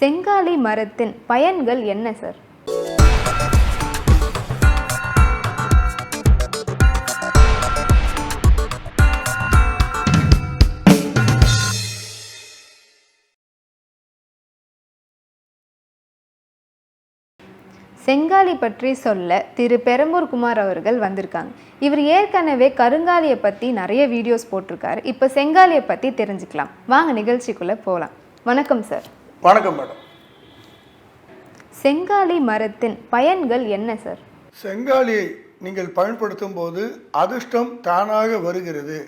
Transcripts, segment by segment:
செங்காலி மரத்தின் பயன்கள் என்ன சார்? செங்காலி பற்றி சொல்ல திரு. பெரம்பூர் குமார் அவர்கள் வந்திருக்காங்க. இவர் ஏற்கனவே கருங்காலியை பற்றி நிறைய வீடியோஸ் போட்டிருக்காரு. இப்போ செங்காலியை பற்றி தெரிஞ்சுக்கலாம். வாங்க நிகழ்ச்சிக்குள்ளே போகலாம் வணக்கம் சார். வணக்கம் மேடம். செங்காலி மரத்தின் பயன்கள் என்ன சார் செங்காலியை நீங்கள் பயன்படுத்தும் போது அதிர்ஷ்டம் தானாக வருகிறது.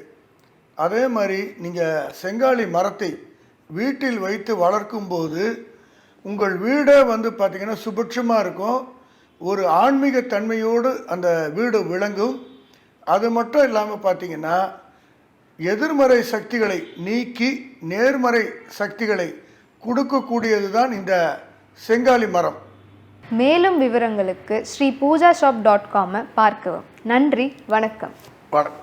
அதே மாதிரி நீங்கள் செங்காலி மரத்தை வீட்டில் வைத்து வளர்க்கும் போது உங்கள் வீடே வந்து பார்த்திங்கன்னா சுபிட்சமாக இருக்கும். ஒரு ஆன்மீக தன்மையோடு அந்த வீடு விளங்கும். அது மட்டும் இல்லாமல் பார்த்தீங்கன்னா எதிர்மறை சக்திகளை நீக்கி நேர்மறை சக்திகளை கொடுக்கக்கூடியது தான் இந்த செங்காலி மரம். மேலும் விவரங்களுக்கு ஸ்ரீ பூஜா ஷாப் டாட் காமை பார்க்கவும். நன்றி வணக்கம். வணக்கம்.